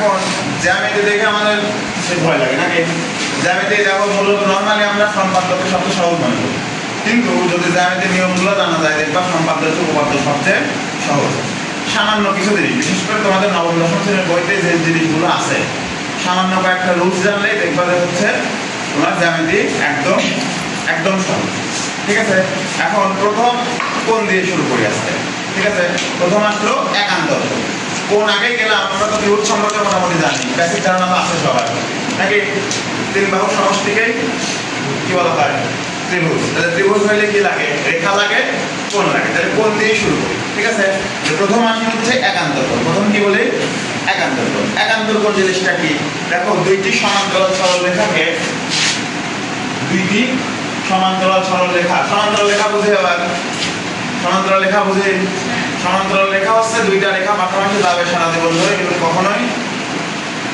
এখন জ্যামিতি দেখে আমাদের ভয় লাগে নাকি? জ্যামিতি দেখো মূলত নর্মালি আমরা সম্পাদ্যকে সবচেয়ে সহজ মনে করি। কিন্তু যদি জ্যামিতি নিয়মগুলো জানা যায়, দেখবা সম্পাদ্য উপপাদ্য সবচেয়ে সহজ। সামান্য কিছু জিনিস, বিশেষ করে তোমাদের নবম, দশম শ্রেণির বইতে যে জিনিসগুলো আছে, সামান্য কয়েকটা রুলস জানলেই দেখবা যে হচ্ছে তোমার জ্যামিতি একদম একদম সহজ। ঠিক আছে? এখন প্রথম কোন দিয়ে শুরু করি আজকে? ঠিক আছে? প্রথম আসলো একান্ত কোন আগে গেলাম, আমরা তো ত্রিভুজ সম্পর্কে মোটামুটি জানি। বেসিক ধারণা তো আছে সবার। নাকি তিন বাহু সমষ্টিকেই কি বলা হয়? ত্রিভুজ। তাহলে ত্রিভুজ হইলে কি লাগে? রেখা লাগে কোন লাগে। তাহলে কোন দিয়ে শুরু করি, ঠিক আছে? প্রথম আসি হচ্ছে একান্তর প্রথম কি বলি? একান্তর কোণ। একান্তর কোণ জিনিসটা কি? দেখো, দুইটি সমান্তরাল সরল রেখাকে দুইটি সমান্তরাল সরল রেখা সমান্তরাল রেখা বুঝে আবার। সমান্তরাল রেখা বুঝে সমান্তরাল রেখা হচ্ছে দুইটা রেখা পাশাপাশি যাবে সারা জীবন ধরে কিন্তু কখনোই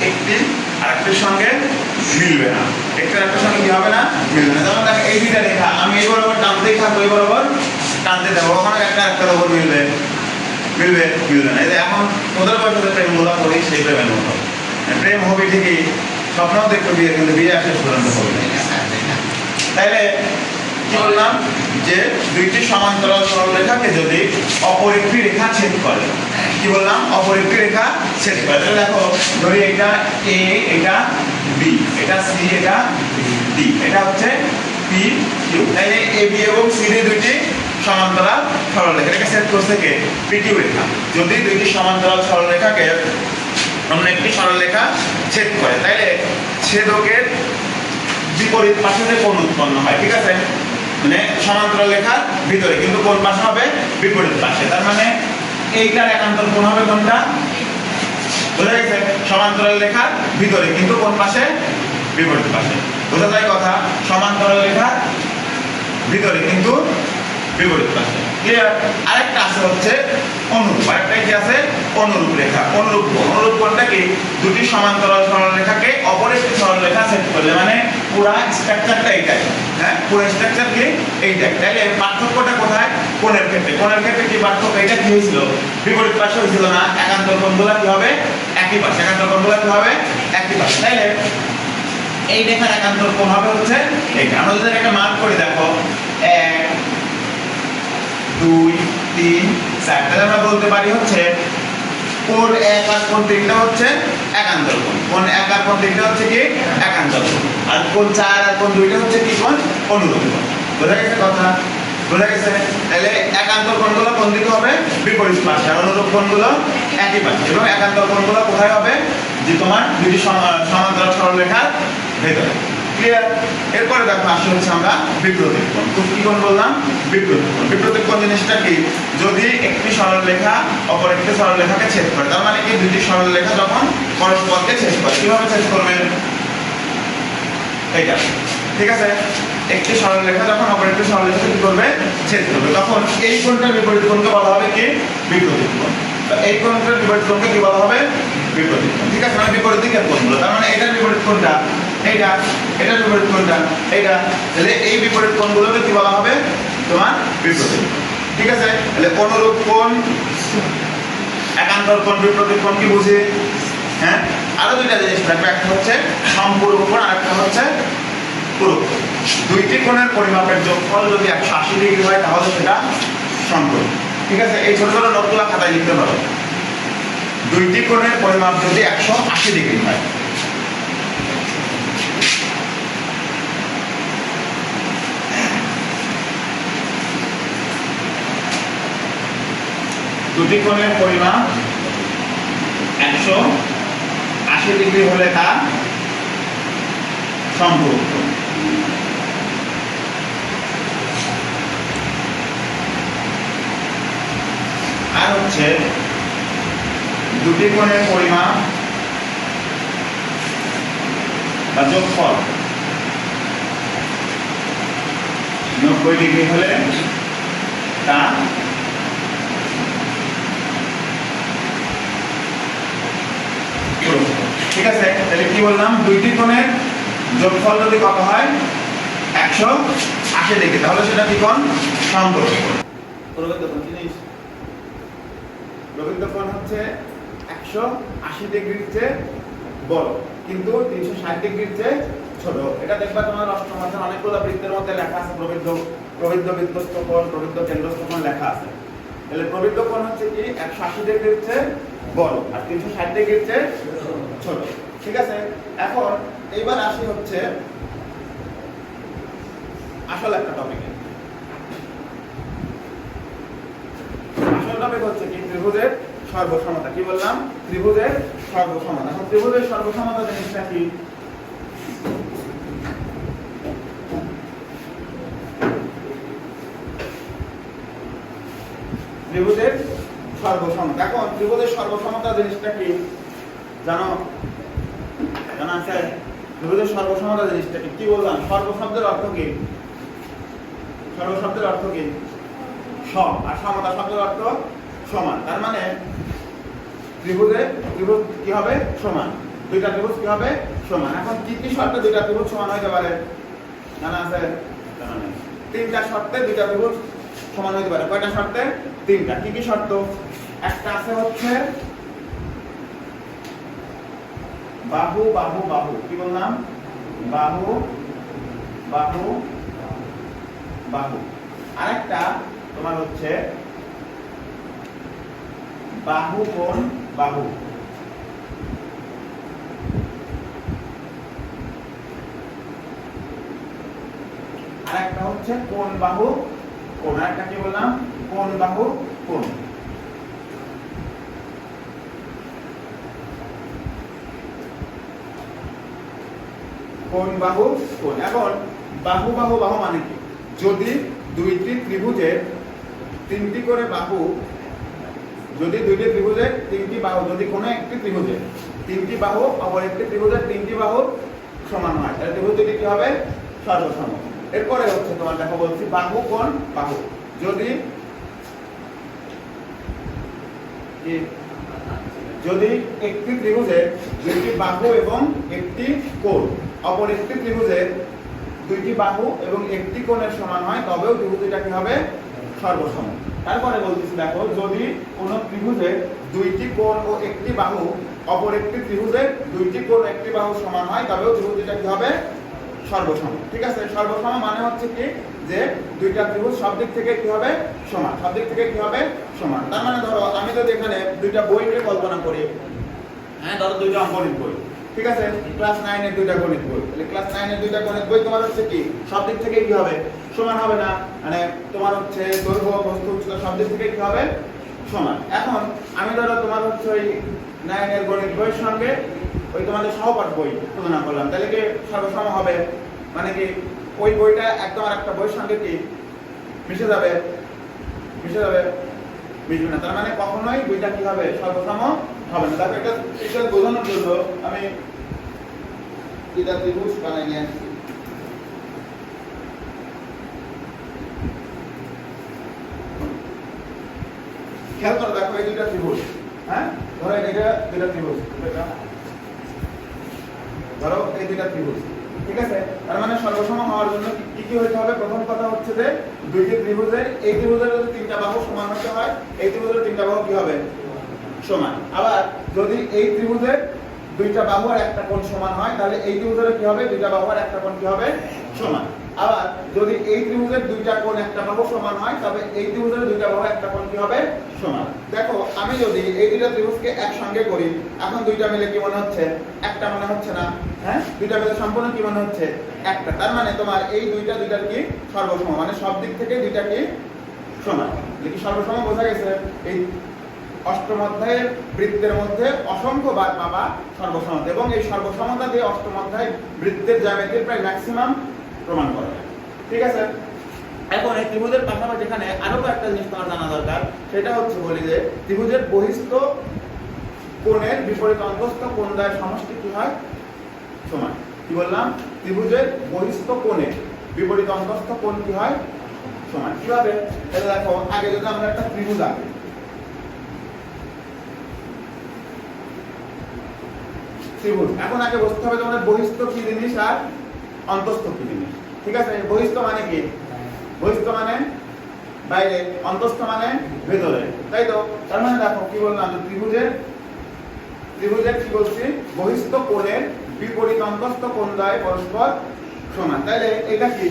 একটি আরেকটির সঙ্গে মিলবে না। একটি আরেকটির সঙ্গে কি হবে না? মিলবে না। যেমন দেখো, এই দুইটা রেখা আমি এই বরাবর টানতেই থাকব, এই বরাবর টানতে যাব কখনো একটা আরেকটার উপর মিলবে মিলবে মিলবে না। এখন তোদের বয়সে প্রেমগুলা করি, সেই প্রেমের মতো। প্রেম হবে ঠিকই, স্বপ্নও দেখতে বিয়ে কিন্তু বিয়ে আসে পর্যন্ত হবে। তাইলে বললাম যে দুইটি সমান্তরাল সরলরেখাকে যদি অপর একটি রেখা ছেদ করে, কি বললাম? অপর একটি রেখা ছেদ করে। তাহলে দেখো, ধরি এটা এ এটা বি এটা সি এটা ডি এটা হচ্ছে পি কিউ তাইলে এ বি এবং সি ডি দুইটি সমান্তরাল সরলরেখা, এটাকে ছেদ করছে কে? পি রেখা। যদি দুইটি সমান্তরাল সরলরেখাকে অন্য একটি সরলরেখা ছেদ করে তাইলে ছেদকের বিপরীত পাশে কোণ উৎপন্ন হয়? ঠিক আছে? মানে সমান্তরাল লেখার ভিতরে, কিন্তু কোন পাশে হবে? বিপরীত পাশে। তার মানে এইটার একান্তর কোণ হবে কোনটা? বোঝা গেছে? সমান্তরাল লেখার ভিতরে, কিন্তু কোন পাশে? বিপরীত পাশে। বোঝা যায় কথা? সমান্তরাল লেখার ভিতরে, কিন্তু বিপরীত পাশে। ক্লিয়ার আরেকটা আছে হচ্ছে অনুরূপ। আরেকটা কি আছে? অনুরূপ রেখা অনুরূপ অনুরূপ কোণটা কি? দুটি সমান্তরাল সরল রেখাকে অপর একটি সরল রেখা সেট করলে মানে পুরা স্ট্রাকচারটা এইটাই হ্যাঁ? পুরো স্ট্রাকচার কি এইটাই। তাইলে পার্থক্যটা কোথায়? কোণের ক্ষেত্রে। কোণের ক্ষেত্রে কি পার্থক্য? এটা কি হয়েছিল? বিপরীত পাশে হয়েছিল না? একান্ত কোণগুলো কি হবে? একই পাশে একান্ত কোণগুলো কি হবে? একই পাশে তাইলে এই রেখার একান্ত কোণ হবে হচ্ছে এইটা। আমরা যদি একটা মার্ক করে দেখো, এক, দুই, তিন, চার, তাহলে আমরা বলতে পারি হচ্ছে কোণ এক আর কোণ তিনটা হচ্ছে একান্তর কোণ। এক কোণ তিনটা হচ্ছে কি একান্তর আর কোণ চার আর কোণ দুইটা হচ্ছে কি কোণ অনুরূপ কোণ। বোঝা গেছে কথা? বোঝা গেছে? তাহলে একান্তর কোণগুলো কোন দিকে হবে? বিপরীত পাশে। আর অনুরূপ কোণগুলো একই পাশে। এবং একান্তর কোণগুলো কোথায় হবে? যে তোমার দুটি সম- সমান্তরাল সরলরেখার ভেতরে। এরপরে দেখো আসলে হচ্ছে আমরা বিপ্রতীক তো কি কোণ বললাম? বিপ্রতীক কোণ। জিনিসটা কি? যদি একটি সরল রেখা অপর একটি সরল ছেদ করে, তার মানে কি দুটি সরল যখন পরস্পরকে ছেদ করে, কীভাবে ছেদ করবে? এইটা। ঠিক আছে? একটি সরল রেখা যখন অপর একটি সরল রেখা কি করবে? ছেদ করবে। তখন এই কোণটার বিপরীত কোণকে বলা হবে কি? বিপ্রতীক কোণ। এই কোণটার বিপরীত কোণকে কি বলা হবে? বিপরীত ঠিক আছে? মানে বিপরীত দিকের কোণগুলো। তার মানে এটার বিপরীত কোণটা এইটা এটার বিপরীত কোণটা এইটা তাহলে এই বিপরীত কোণগুলোকে কি বলা হবে? তোমার বিপরীত। ঠিক আছে? তাহলে অনুরূপ কোণ, একান্তর কোণ, বিপরীত কোণ কি বুঝি? হ্যাঁ? আরও দুইটা জিনিস থাকবে, একটা হচ্ছে সম্পূরক কোণ আর একটা হচ্ছে কোণ। দুইটি কোণের পরিমাপের যোগফল যদি একশো আশি ডিগ্রি হয়, তাহলে সেটা সম্পূরক। ঠিক আছে? এই ছোট ছোট নোটগুলো খাতায় লিখতে পারো। দুইটি কোণের পরিমাপ যদি একশো আশি ডিগ্রি হয় দুটি কোণের পরিমাপ একশো আশি ডিগ্রি হলে তা কোণ। আর হচ্ছে দুটি কোণের পরিমাপ বা যোগফল নব্বই ডিগ্রি হলে তা পূরক কোণ। ঠিক আছে? তাহলে কি বললাম? দুইটি কোণের যোগফল যদি কত হয়? একশো আশি ডিগ্রি। তাহলে সেটা কি হচ্ছে একশো আশি ডিগ্রির চেয়ে বড়, কিন্তু তিনশো ষাট ডিগ্রির চেয়ে ছোট। এটা দেখবা তোমার অনেকগুলো বৃত্তের মধ্যে লেখা আছে, প্রবৃদ্ধ প্রবৃদ্ধ বৃত্তস্থ কোণ, প্রবৃদ্ধ কেন্দ্রস্থ কোণ লেখা আছে। তাহলে প্রবৃদ্ধ কোণ হচ্ছে কি? একশো আশি ডিগ্রির চেয়ে বড়, আর তিনশো ষাট ডিগ্রির চেয়ে ছোট ঠিক আছে? এখন এইবার আসি হচ্ছে আসল একটা টপিকে আসল টপিক হচ্ছে কি? ত্রিভুজের সর্বসমতা। কি বললাম? ত্রিভুজের সর্বসমতা। এখন ত্রিভুজের সর্বসমতা জিনিসটা কি? ত্রিভুজের সর্বসমতা। এখন ত্রিভুজের সর্বসমতা জিনিসটা কি? জানো, জানা আছে ত্রিভুজের সর্বসমতা জিনিসটা কি? বললাম? সর্বশব্দের অর্থ কি? সর্বশব্দের অর্থ কি? সম। আর সমতা শব্দের অর্থ সমান। তার মানে ত্রিভুজে ত্রিভুজ কি হবে? সমান। দুইটা ত্রিভুজ কি হবে? সমান। এখন কি কি শর্তে দুইটা ত্রিভুজ সমান হতে পারে? জানা আছে? জানা তিনটা শর্তে দুইটা ত্রিভুজ সমান হতে পারে। কয়টা শর্তে? তিনটা। কি কি শর্ত? একটা আছে হচ্ছে বাহু বাহু বাহু। কি বললাম? বাহু বাহু বাহু। আরেকটা তোমার হচ্ছে বাহু কোণ বাহু। আরেকটা হচ্ছে কোন বাহু কোন আরেকটা কি বললাম? কোন বাহু, কোণ। কোণ বাহু কোণ এখন, বাহু বাহু বাহু মানে কি? যদি দুইটি ত্রিভুজের তিনটি করে বাহু, যদি দুইটি ত্রিভুজের তিনটি বাহু, যদি কোনো একটি ত্রিভুজের তিনটি বাহু, অপর একটি ত্রিভুজের তিনটি বাহু সমান হয়, তাহলে ত্রিভুজ দুটি কি হবে? সর্বসম। এরপরে হচ্ছে তোমার দেখো বলছি, বাহু, কোন? বাহু। যদি যদি একটি ত্রিভুজের দুইটি বাহু এবং একটি কোণ অপর একটি ত্রিভুজের দুইটি বাহু এবং একটি কোণের সমান হয়, তবেও ত্রিভুজটা কি হবে? সর্বসম। তারপরে বলতেছি, দেখো, যদি কোন ত্রিভুজের দুইটি কোণ ও একটি বাহু অপর একটি ত্রিভুজের দুইটি কোণ একটি বাহু সমান হয়, তবেও ত্রিভুজটা কি হবে? সর্বসম। ঠিক আছে? সর্বসম মানে হচ্ছে কি? যে দুইটা ত্রিভুজ সব দিক থেকে কি হবে? সমান। সব দিক থেকে কি হবে? সমান। তার মানে ধরো, আমি যদি এখানে দুইটা বইকে কল্পনা করি হ্যাঁ ধরো দুইটা অঙ্কনিত বই ঠিক আছে? ক্লাস নাইনের দুইটা গণিত বই। তাহলে ক্লাস নাইনের দুইটা গণিত বই তোমার হচ্ছে কি? সব দিক থেকে কি হবে? সমান হবে না। মানে তোমার হচ্ছে দৈর্ঘ্য, বস্তু সব দিক থেকে কি হবে? সমান। এখন আমি ধরো তোমার হচ্ছে ওই নাইনের গণিত বইয়ের সঙ্গে ওই তোমাদের সহপাঠ বই তুলনা করলাম। তাহলে কি সর্বসম হবে? মানে কি ওই বইটা একদম আর একটা বইয়ের সঙ্গে কি মিশে যাবে? মিশে যাবে? মিশবে না। তার মানে কখনোই বইটা কি হবে? সর্বসম হবে না। দেখো এটা এটা বোঝানোর জন্য আমি এটা ত্রিভুজ বানাই নিয়ে আসছি। খেয়াল করো, দেখো এই দুইটা ত্রিভুজ। হ্যাঁ? ধরো এটা দুইটা ত্রিভুজ। ধরো এই দুইটা ত্রিভুজ। ঠিক আছে? তার মানে সর্বসম হওয়ার জন্য কি কি হইতে হবে? প্রথম কথা হচ্ছে যে দুইটি ত্রিভুজের এই ত্রিভুজের যদি তিনটা বাহু সমান হতে হয়, এই ত্রিভুজের তিনটা বাহু কি হবে? সমান। আবার যদি এই ত্রিভুজের দুইটা বাহু আর একটা কোণ সমান হয়, তাহলে এই ত্রিভুজের কি হবে? দুইটা বাহু আর একটা কোণ কি হবে? সমান। আবার যদি এই ত্রিভুজের দুইটা কোণ, একটা বাহু সমান হয়, তবে এই ত্রিভুজের দুইটা বাহু একটা কোণ কি হবে? সমান। দেখো, আমি যদি এই দুইটা ত্রিভুজকে একসঙ্গে করি, এখন দুইটা মিলে কি মনে হচ্ছে? একটা মনে হচ্ছে না। হ্যাঁ? দুইটা মিলে সম্পূর্ণ কি মনে হচ্ছে? একটা। তার মানে তোমার এই দুইটা, দুইটার কি সর্বসম? মানে সব দিক থেকে দুইটা কি সমান? সর্বসম? বোঝা গেছে? এই অষ্টম অধ্যায়ের বৃত্তের মধ্যে অসংখ্য বার পাবা সর্বসমতা এবং এই সর্বসমতা দিয়ে অষ্টম অধ্যায় বৃত্তের জ্যামিতির প্রায় ম্যাক্সিমাম প্রমাণ করা করে ঠিক আছে? এখন এই ত্রিভুজের পাশাপাশি এখানে আরও একটা জিনিস তোমার জানা দরকার। সেটা হচ্ছে বলি যে, ত্রিভুজের বহিস্থ কোণের বিপরীত অন্তস্থ কোণ দ্বয়ের সমষ্টি কি হয়? সমান। কি বললাম? ত্রিভুজের বহিস্থ কোণের বিপরীত অন্তস্থ কোণ কি হয়? সমান। কীভাবে? এটা দেখো, আগে যদি আমরা একটা ত্রিভুজ আঁকি ত্রিভুজ। এখন আগে বুঝতে হবে তোমাদের বহিস্থ কি জিনিস আর অন্তস্থ কি জিনিস। ঠিক আছে? বহিস্থ মানে কি? বহিস্থ মানে বাইরে, অন্তস্থ মানে ভেতরে। তাই তো? তার মানে দেখো, কি বললাম ত্রিভুজের ত্রিভুজের কি বলছি? বহিস্থ কোণের বিপরীত অন্তস্থ কোণ দ্বয় পরস্পর সমান। তাইলে এটা কি?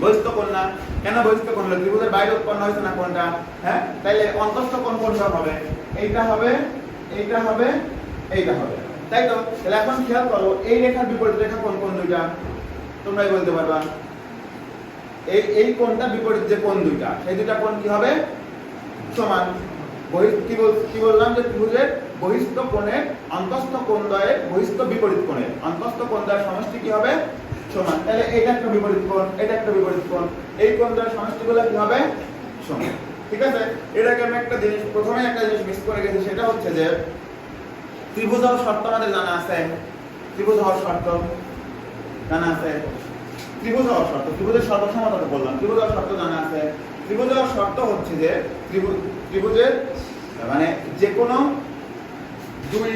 বহিস্থ কোণ না? কেন বহিস্থ কোণ হলো? ত্রিভুজের বাইরে উৎপন্ন হয়েছে না কোণটা? হ্যাঁ? তাইলে অন্তস্থ কোণ কোনটা হবে? এইটা হবে এইটা হবে এইটা হবে। তাই তো? তাহলে এখন খেয়াল করো এই রেখার বিপরীত রেখা কোন কোন দুইটা? তোমরাই বলতে পারবা। এই এই কোণটা বিপরীত যে কোণ দুইটা, সেই দুইটা কোণ কি হবে? সমান। বহি, কি কি বললাম যে ত্রিভুজের বহিস্থ কোণের অন্তস্থ কোণ দ্বয়ের বহিস্থ বিপরীত কোণের অন্তস্থ কোণ দ্বয়ের সমষ্টি কি হবে? সমান। তাহলে এটা একটা বিপরীত কোণ, এটা একটা বিপরীত কোণ। এই কোণ দ্বয়ের সমষ্টিগুলো কি হবে? সমান। ঠিক আছে? এটাকে আমি একটা জিনিস প্রথমে একটা জিনিস মিস করে গেছি, সেটা হচ্ছে যে ত্রিভুজ শর্ত আমাদের জানা আছে। ত্রিভুজ হওয়ার শর্ত জানা আছে। ত্রিভুজ হওয়ার শর্ত, ত্রিভুজের সর্বসমতাটা বললাম। ত্রিভুজ হওয়ার শর্ত জানা আছে। ত্রিভুজ হওয়ার শর্ত হচ্ছে যে, ত্রিভুজ, ত্রিভুজের মানে যে কোনো দুই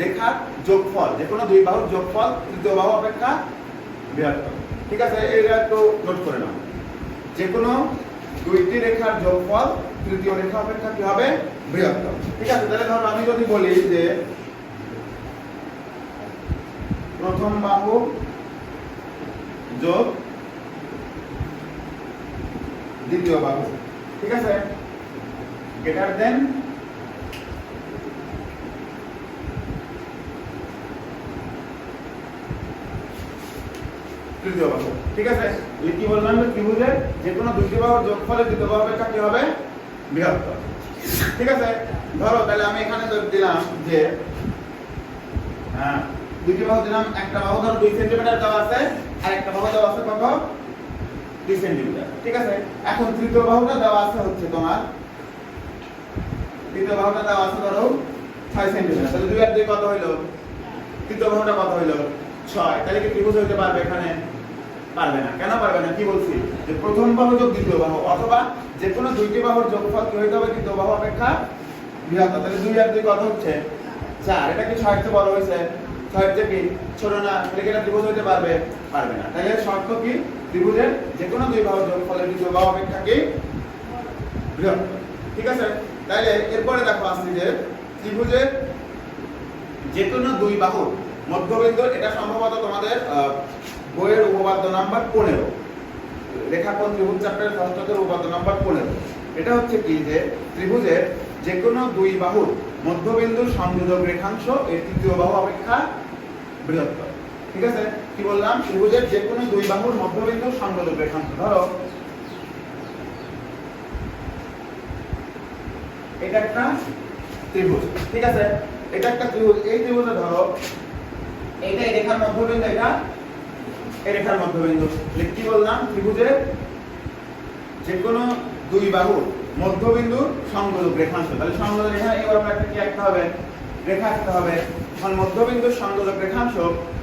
রেখার যোগফল যে কোনো দুই বাহুর যোগফল তৃতীয় বাহু অপেক্ষা বৃহত্তর ঠিক আছে? এটা একটু নোট করে নাও। যে কোনো দুইটি রেখার যোগফল তৃতীয় রেখা অপেক্ষা কি হবে? বৃহত্তর ঠিক আছে? তাহলে ধরো আমি যদি বলি যে প্রথম বাহু যোগ দ্বিতীয় বাহু। ঠিক আছে? গ্রেটার দেন তৃতীয় বাহু। ঠিক আছে? কি বললাম যে কোনো দুইটি বাহুর যোগফলের দ্বিতীয় বাহু অপেক্ষা কি হবে? ঠিক আছে? ধরো, তাহলে আমি এখানে তো দিলাম যে হ্যাঁ দুইটি বাহু দিলাম, একটা বাহু ধরো দুই সেন্টিমিটার দেওয়া আছে, আর একটা বাহু দেওয়া আছে কত? দুই সেন্টিমিটার ঠিক আছে? এখন তৃতীয় বাহুটা দেওয়া আছে হচ্ছে তোমার, তৃতীয় বাহুটা দেওয়া আছে ধরো ছয় সেন্টিমিটার তাহলে দুই আর দুই কত হইল? তৃতীয় বাহুটা কত হইল? ছয়, তাহলে কি ত্রিভুজ হইতে পারবে এখানে? পারবে না। কেন পারবে না? কি বলছি? যে প্রথম বাহু যোগ দ্বিতীয় বাহু, অথবা যে কোনো দুইটি বাহুর যোগফল কি হইতে হবে? তৃতীয় বাহু অপেক্ষা বৃহত্তর। তাহলে দুই আর দুই কত হচ্ছে? চার। এটা কি ছয় বড় হয়েছে? কি? ছোট না, তাহলে কি এটা পারবে? পারবে না। তাহলে শর্ত কি? ত্রিভুজের যে কোনো দুই বাহুর যোগফলের দ্বিতীয় বাহু অপেক্ষা কি? ঠিক আছে? তাহলে এরপরে দেখো আসছি যে ত্রিভুজের যে কোনো দুই বাহু মধ্যবিন্দু, এটা সম্ভবত তোমাদের বইয়ের উপপাদ্য নাম্বার পনেরো। রেখাপথ ত্রিভুজ চ্যাপ্টারের ষষ্ঠকের উপপাদ্য নাম্বার পনেরো। এটা হচ্ছে কি যে ত্রিভুজের যে কোনো দুই বাহুর মধ্যবিন্দুর সংযোজক রেখাংশ এর তৃতীয় বাহু অপেক্ষা বৃহত্তর। ঠিক আছে? কি বললাম? ত্রিভুজের যে কোনো দুই বাহুর মধ্যবিন্দুর সংযোজক রেখাংশ। ধরো। এটা একটা ত্রিভুজ। ঠিক আছে? এটা একটা ত্রিভুজ। এই ত্রিভুজে ধরো। এইটা এই রেখার মধ্যবিন্দু, এটা এই রেখার মধ্যবিন্দু। কি বললাম? ত্রিভুজের যে কোনো দুই বাহুর মধ্যবিন্দু সংযোজক রেখাংশ তাহলে সংযোজক রেখা এবার একটা কি আঁকতে হবে? রেখা আঁকতে হবে। এখন মধ্যবিন্দুর সংযোজক রেখাংশ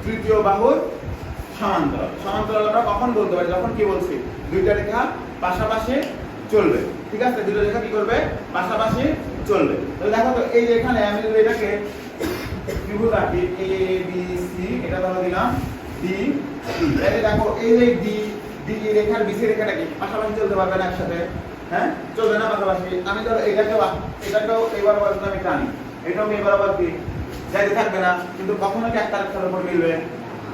তৃতীয় বাহুর সমান্তরাল। সমান্তরাল আমরা কখন বলতে পারি? যখন কি বলছি? দুইটা রেখা পাশাপাশি চলবে। ঠিক আছে? দুটো রেখা কি করবে? পাশাপাশি চলবে। তাহলে দেখো তো, এই যে এখানে আমি যদি এটাকে ত্রিভুজ আঁকি এ বি সি এটা ধরো দিলাম ডি তাহলে দেখো, এই যে ডি ডি রেখার বিসি রেখাটা কি? পাশাপাশি চলতে পারবে না একসাথে। হ্যাঁ? চলবে না পাশাপাশি। আমি ধরো এটাকেও এটাকেও এই বরাবর আমি টানি। এটাও আমি এই বরাবর কি যাইতে থাকবে না, কিন্তু কখনো কি একটা রেখার উপর মিলবে?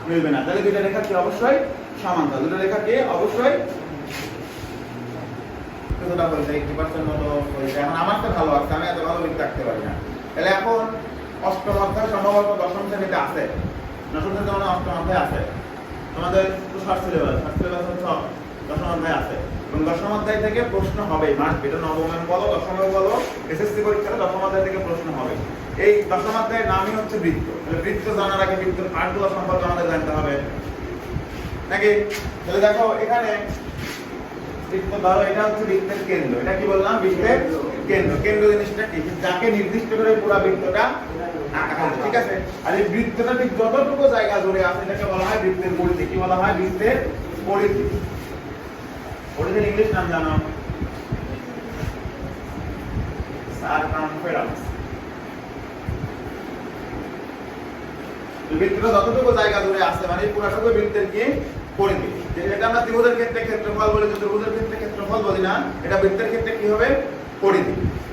মিলবে না। তাহলে দুইটা রেখা কি অবশ্যই সমান্তরাল। দুটো রেখা কি অবশ্যই কতটা হয়েছে এইটি পার্সেন্ট মতো হয়েছে এখন আমার তো ভালো আছে, আমি এত ভালো লিখতে রাখতে পারি না। তাহলে এখন অষ্টম অধ্যায় সম্ভবত দশম শ্রেণীতে আছে। দশম শ্রেণীতে মানে অষ্টম অধ্যায় আছে। তোমাদের ষষ্ঠ সিলেবাস ষষ্ঠ সিলেবাস হচ্ছে দশম অধ্যায় আছে। এবং দশম অধ্যায় থেকে প্রশ্ন হবে মাস এটা নবমে বলো, দশমে বলো এসএসসি পরীক্ষাতে দশম অধ্যায় থেকে প্রশ্ন হবে। এই দশম অধ্যায়ের নামই হচ্ছে বৃত্ত। তাহলে বৃত্ত জানার আগে বৃত্তের পাঠগুলো সম্পর্কে আমাদের জানতে হবে। নাকি? তাহলে দেখো, এখানে বৃত্ত ধরো, এটা হচ্ছে বৃত্তের কেন্দ্র। এটা কি বললাম? বৃত্তের কেন্দ্র। কেন্দ্র জিনিসটা কি? যাকে নির্দিষ্ট করে পুরো বৃত্তটা ঠিক আছে? আর এই বৃত্তটা ঠিক যতটুকু জায়গা জুড়ে আছে, এটাকে বলা হয় বৃত্তের পরিধি। কি বলা হয়? বৃত্তের পরিধি। পরিধির ইংলিশ নাম জানো? সারকামফারেন্স বৃত্তটা ক্ষেত্রে বলি না, এটা ক্ষেত্রে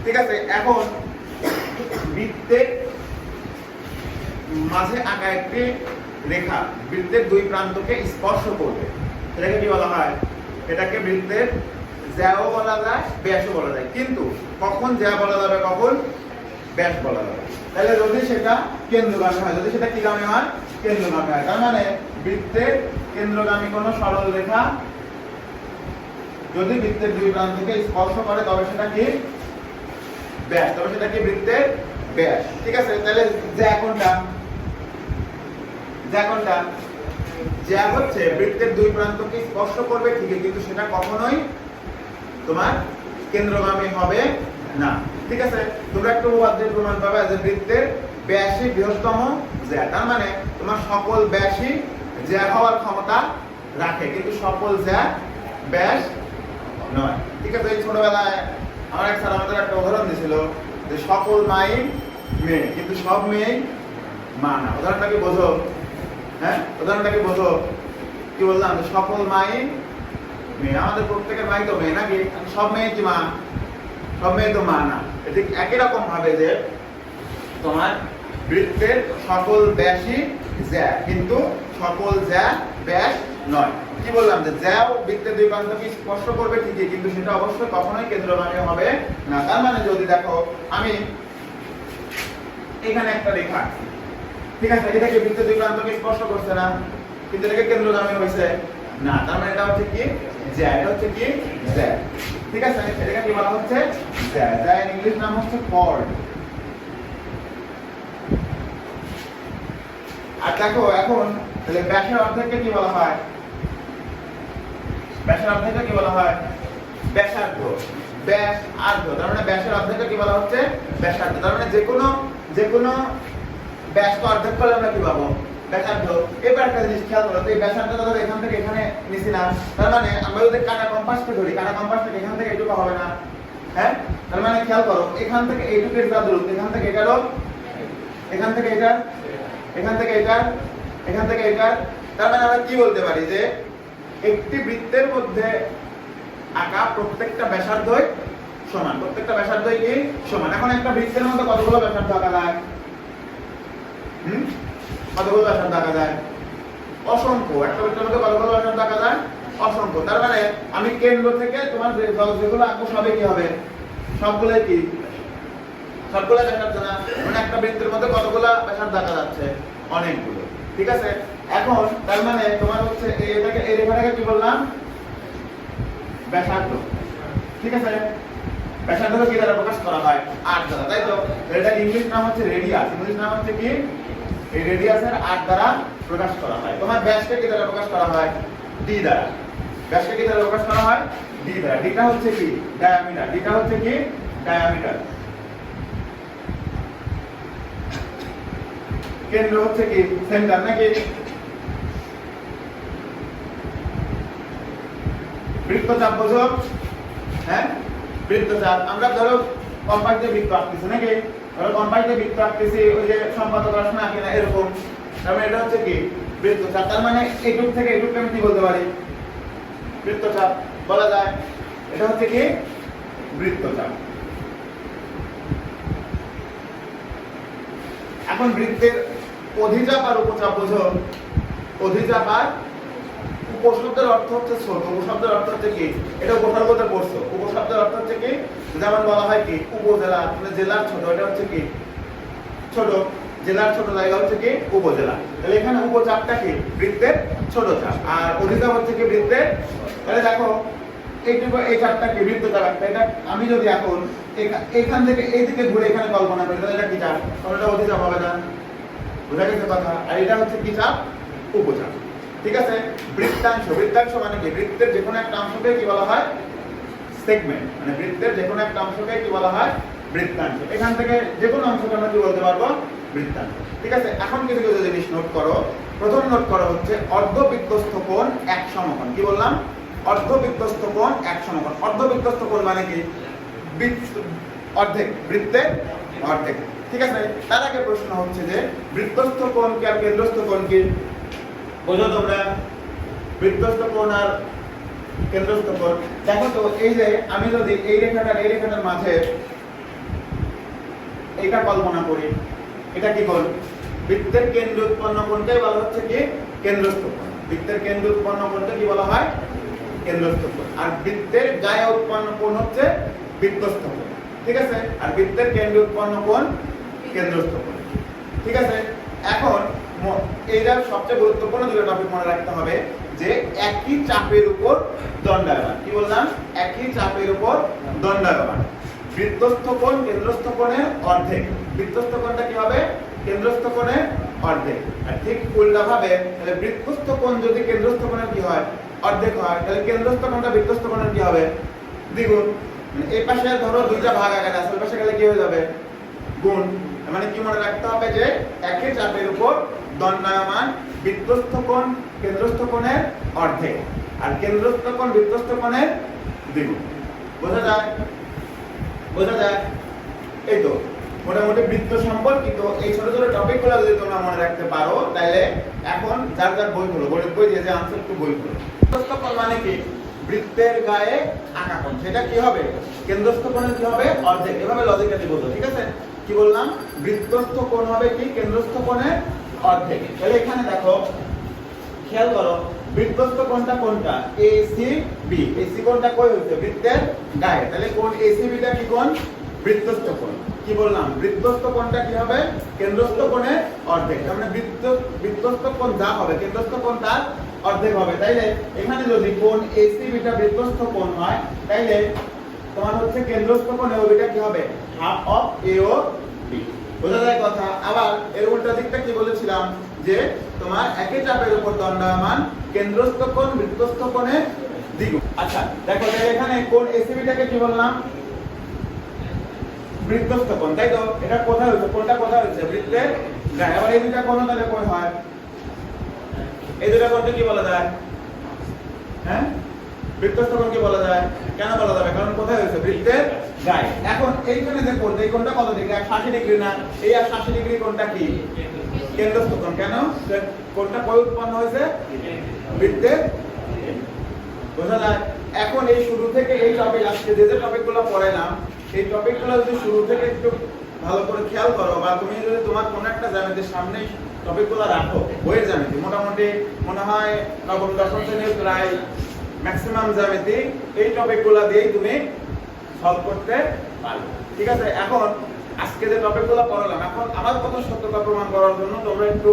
ঠিক আছে, এখন মাঝে আঁকা একটি রেখা, বৃত্তের দুই প্রান্তকে স্পর্শ করবে। এটাকে কি বলা হয়? এটাকে বৃত্তের জ্যাও বলা যায়, ব্যাসও বলা যায়। কিন্তু কখন জ্যা বলা যাবে, কখন ব্যাস বলা যাবে। তাহলে যদি সেটা কেন্দ্রগামী হয়, যদি সেটা কিগামী হয়? কেন্দ্রগামী হয়। তার মানে বৃত্তের কেন্দ্রগামী কোনো সরল রেখা যদি বৃত্তের দুই প্রান্তকে স্পর্শ করে, তবে সেটা কি? ব্যাস। তবে সেটা কি বৃত্তের ব্যাস। ঠিক আছে? তাহলে জ্যা কোনটা? জ্যা কোনটা? জ্যা হচ্ছে বৃত্তের দুই প্রান্তকে স্পর্শ করবে ঠিকই, কিন্তু সেটা কখনোই তোমার কেন্দ্রগামী হবে না। ঠিক আছে? তোমরা একটু উপপাদ্যের প্রমাণ পাবে যে বৃত্তের ব্যাসই বৃহত্তম জ্যা, তার মানে তোমার সকল ব্যাসই জ্যা হওয়ার ক্ষমতা রাখে, কিন্তু সকল জ্যা ব্যাস নয়। ঠিক আছে? এই ছোটবেলায় আমার এক স্যার আমাদের একটা উদাহরণ দিয়েছিল যে সকল মাই মেয়ে, কিন্তু সব মেয়েই মা না। উদাহরণটা কি বোঝো? হ্যাঁ? উদাহরণটা কি বোঝো। কি বললাম? সকল মাই মেয়ে। আমাদের প্রত্যেকের মাই তো মেয়ে নাকি? সব মেয়ে কি মা? সব মেয়ে তো মা না। ঠিক একই রকম ভাবে যে তোমার বৃত্তের সকল ব্যাসই জ্যা, কিন্তু সকল জ্যা ব্যাস নয়। কি বললাম যে জ্যাও বৃত্তের দুই প্রান্তকে স্পর্শ করবে ঠিকই, কিন্তু সেটা অবশ্যই কখনোই কেন্দ্রগামী হবে না। তার মানে যদি দেখো, আমি এখানে একটা রেখা আঁকছি। ঠিক আছে এটাকে বৃত্তের দুই প্রান্তকে স্পর্শ করছে না। কিন্তু এটাকে কেন্দ্রগামী হয়েছে না, তার মানে এটা হচ্ছে কি? জ্যা এটা হচ্ছে কি? জ্যা ঠিক আছে, এটাকে কি বলা হচ্ছে? জ্যা জ্যা ইংলিশ নাম হচ্ছে কর্ড আর দেখো, এখন তাহলে ব্যাসের অর্ধেককে কি বলা হয়? ব্যাসের অর্ধেককে কি বলা হয়? ব্যাসার্ধ। ব্যাস আর্ধ। তার মানে ব্যাসের অর্ধেককে কি বলা হচ্ছে? ব্যাসার্ধ। তার মানে যে কোনো যে কোনো ব্যাস তো অর্ধেক করলে আমরা কি পাবো? ব্যাসার্ধ। এবার একটা জিনিস খেয়াল করো এই ব্যাসার্ধটা ধরো এখান থেকে এখানে নিছি না তার মানে আমরা যদি কম্পাসকে ধরি, কাটা কম্পাস থেকে এখান থেকে এটুকু হবে না। হ্যাঁ? তার মানে খেয়াল করো, এখান থেকে এখান থেকে এখান থেকে এটা, এখান থেকে এটা, এখান থেকে এটা। তার মানে আমরা কি বলতে পারি যে একটি বৃত্তের মধ্যে আঁকা প্রত্যেকটা ব্যাসার্ধই সমান, প্রত্যেকটা ব্যাসার্ধই কি সমান? এখন একটা বৃত্তের মধ্যে কতগুলো ব্যাসার্ধ আঁকা যায়? কতগুলো ব্যাসার্ধ যায়। অসংখ্য, একটা মধ্যে কতগুলো ব্যাসার্ধ যায়। অসংখ্য। তার মানে আমি কেন্দ্র থেকে তোমার যেগুলো আঁকবো সবই কি হবে? সবগুলোই কি? সবগুলো ব্যাসার্ধ না? মানে একটা বৃত্তের মধ্যে কতগুলো ব্যাসার্ধ দেখা যাচ্ছে? অনেকগুলো। ঠিক আছে? এখন তার মানে তোমার হচ্ছে এটাকে এই রেখাটাকে কি বললাম? ব্যাসার্ধ। ঠিক আছে? ব্যাসার্ধকে দ্বারা প্রকাশ করা হয়? আট দ্বারা, তাই তো? এটা ইংলিশ নাম হচ্ছে রেডিয়াস। ইংলিশ নাম হচ্ছে কি? এই রেডিয়াসের আট দ্বারা প্রকাশ করা হয়। তোমার ব্যাসকে কি দ্বারা প্রকাশ করা হয়? ডি দ্বারা। ব্যাসকে কি দ্বারা প্রকাশ করা হয়? ডি দ্বারা। ডিটা হচ্ছে কি? ডায়ামিটার। ডিটা হচ্ছে কি? ডায়ামিটার। কেন্দ্র হচ্ছে কি? সেন্টার, নাকি? বৃত্তচাপ বোঝো। হ্যাঁ? বৃত্তচাপ আমরা ধরো কম্পাস দিয়ে বৃত্ত আঁকতেছি নাকি? ধরো বৃত্ত আঁকতেছি ওই যে সম্পাদক না এরকম। মানে এটা হচ্ছে কি? বৃত্তচাপ। তার মানে এইটুক থেকে এইটুক আমি কি বলতে পারি? বৃত্তচাপ বলা যায়। এটা হচ্ছে কি? বৃত্তচাপ। এখন বৃত্তের অধিচাপ আর উপচাপ বোঝো। অধিচাপ আর উপশব্দের অর্থ হচ্ছে ছোট উপশব্দের অর্থ হচ্ছে কি? এটা উপসর্গতে পড়ছো উপশব্দের অর্থ হচ্ছে কি? যেমন বলা হয় কি? উপজেলা মানে জেলার ছোট, এটা হচ্ছে কি? ছোট, জেলার ছোট জায়গা হচ্ছে কি? উপজেলা। তাহলে এখানে উপচাপটা কি? বৃত্তের ছোট চাপ আর অধিচাপ হচ্ছে কি? বৃত্তের তাহলে দেখো এই চাপটা কি? বৃত্তচাপ একটা এটা আমি যদি এখন এখান থেকে এই দিকে ঘুরে এখানে কল্পনা করি, তাহলে এটা কি চাপ তাহলে এটা অধিচাপ হবে না। বোঝা গেছে কথা? আর এটা হচ্ছে কি চাপ উপচাপ ঠিক আছে? বৃত্তাংশ। বৃত্তাংশ মানে কি? বৃত্তের যে কোনো একটা অংশকে কি বলা হয়? সেগমেন্ট মানে বৃত্তের যে কোনো একটা অংশকে কি বলা হয়? বৃত্তাংশ। এখান থেকে যে কোনো অংশকে আমরা কি বলতে পারব? বৃত্তাংশ। ঠিক আছে? এখন কিছু কিছু জিনিস নোট করো। প্রথম নোট করো হচ্ছে অর্ধবৃত্তস্থ কোণ এক সমকোণ। কি বললাম? অর্ধবৃত্তস্থ কোণ এক সমকোণ। অর্ধবৃত্তস্থ কোণ মানে কি? অর্ধেক। বৃত্তের অর্ধেক। ঠিক আছে? তার আগে প্রশ্ন হচ্ছে যে, বৃত্তস্থ কোণ কি আর কেন্দ্রস্থ কোণ কি? বোঝো তোমরা বৃত্তস্থ কোণ আর কেন্দ্রস্থ কোণ। দেখো তো, এই যে আমি যদি এই রেখাটার এই রেখাটার মাঝে এটা কল্পনা করি, এটা কি কোণ? বৃত্তের কেন্দ্র উৎপন্ন কোণটাই বলা হচ্ছে কি? কেন্দ্রস্থ কোণ। বৃত্তের কেন্দ্র উৎপন্ন কোণটা কি বলা হয়? কেন্দ্রস্থ কোণ। আর বৃত্তের গায়ে উৎপন্ন কোণ হচ্ছে বৃত্তস্থ কোণ। ঠিক আছে? আর বৃত্তের কেন্দ্র উৎপন্ন কোণ কেন্দ্রস্থ কোণ। ঠিক আছে? এখন এইটা সবচেয়ে গুরুত্বপূর্ণ দুটো টপিক মনে রাখতে হবে, যে একই চাপের উপর দণ্ডায়মান। কি বললাম? একই চাপের উপর দণ্ডায়মান। বৃত্তস্থ কোণ কেন্দ্রস্থ কোণের অর্ধেক। বৃত্তস্থ কোণটা কি হবে? কেন্দ্রস্থ কোণের অর্ধেক। আর ঠিক উল্টা ভাবে তাহলে বৃত্তস্থ কোণ যদি কেন্দ্রস্থ কোণের কি হয়? অর্ধেক হয়। তাহলে কেন্দ্রস্থ কোণটা বৃত্তস্থ কোণের কি হবে? দ্বিগুণ। মানে এই পাশে ধরো দুইটা ভাগ আছে, ওই পাশে গেলে কি হয়ে যাবে? গুণ। মানে কি মনে রাখতে হবে যে, একই চাপের উপর দণ্ডায়মান বৃত্তস্থ কোণ কেন্দ্রস্থ কোণের অর্ধেক আর কেন্দ্রস্থ কোণ বৃত্তস্থ কোণের দ্বিগুণ। বোঝা যায়? বোঝা যায়? এই তো, মোটামুটি বৃত্ত সম্পর্কিত এই ছোট ছোট টপিকগুলো যদি তোমরা মনে রাখতে পারো তাহলে এখন যার যার বই খোলো বই বই যে আনসার একটু বই খোলো কেন্দ্রস্থ কোণ মানে কি? বৃত্তের গায়ে আঁকা কোণ। সেটা কি হবে? কেন্দ্রস্থ কোণের কি হবে? অর্ধেক। এভাবে লজিক্যালি বোঝো, ঠিক আছে? কি বললাম? বৃত্তস্থ কোণ হবে কি? কেন্দ্রস্থ কোণের অর্ধেক। তাহলে এখানে দেখো, খেয়াল করো বৃত্তস্থ কোণটা কোনটা? এ সি বি এই সি কোণটা কই হচ্ছে বৃত্তের গায়ে। তাহলে কোণ এ সি বিটা কি কোণ? বৃত্তস্থ কোণ। কি বললাম? বৃত্তস্থ কোণটা কি হবে? কেন্দ্রস্থ কোণের অর্ধেক। মানে বৃত্ত বৃত্তস্থ কোণ যা হবে, কেন্দ্রস্থ কোণ তার অর্ধেক হবে। তাইলে এখানে যদি কোণ এ সি বিটা বৃত্তস্থ কোণ হয়, তাইলে তোমার হচ্ছে কেন্দ্রস্থ কোণ ও বিটা কি হবে? Half of A O B বোঝা যায় কথা? আবার এর উল্টা দিকটা কি বলেছিলাম? যে তোমার একই চাপের উপর দণ্ডায়মান কেন্দ্রস্থ কোণ, বৃত্তস্থ কোণে দ্বিগুণ। আচ্ছা দেখো এখানে কোণ এসিবিটাকে কি বললাম? বৃত্তস্থ কোণ, তাই তো? এটা কোথায় হচ্ছে কোণটা কোথায় হচ্ছে বৃত্তের গায়ে আবার এই দুটা কোণ তাহলে কোণ হয়? এই দুটা কোণকে কি বলা যায়? হ্যাঁ? বৃত্তস্থ কোণ কি বলা যায়। কেন বলা যাবে? কারণ কোথায় হয়েছে বৃত্তের গায়ে এখন এইখানে যে কোণ এই কোণটা কত ডিগ্রি? 60 ডিগ্রি না? এই আর 60 ডিগ্রি কোণটা কি? কেন্দ্রস্থ কেন? কোণটা কই উৎপন্ন হয়েছে? বৃত্তের বোঝা যায়? এখন এই শুরু থেকে এই টপিক আজকে যে যে টপিকগুলো পড়াইলাম, এই টপিকগুলো যদি শুরু থেকে একটু ভালো করে খেয়াল করো, বা তুমি যদি তোমার কোনো একটা জ্যামিতির সামনে টপিকগুলো রাখো, বইয়ের জ্যামিতি, মোটামুটি মনে হয় নবম, দশম শ্রেণির প্রায় ম্যাক্সিমাম জ্যামিতি, এই টপিকগুলো দিয়েই তুমি সলভ করতে পারবে। ঠিক আছে? এখন আজকে যে টপিকগুলো পড়ালাম, এখন আমার কত সত্যতা প্রমাণ করার জন্য তোমরা একটু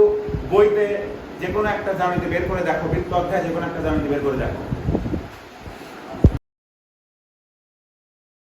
বইতে যে কোনো একটা জ্যামিতি বের করে দেখো, বৃত্ত অধ্যায় যে কোনো একটা জ্যামিতি বের করে দেখো।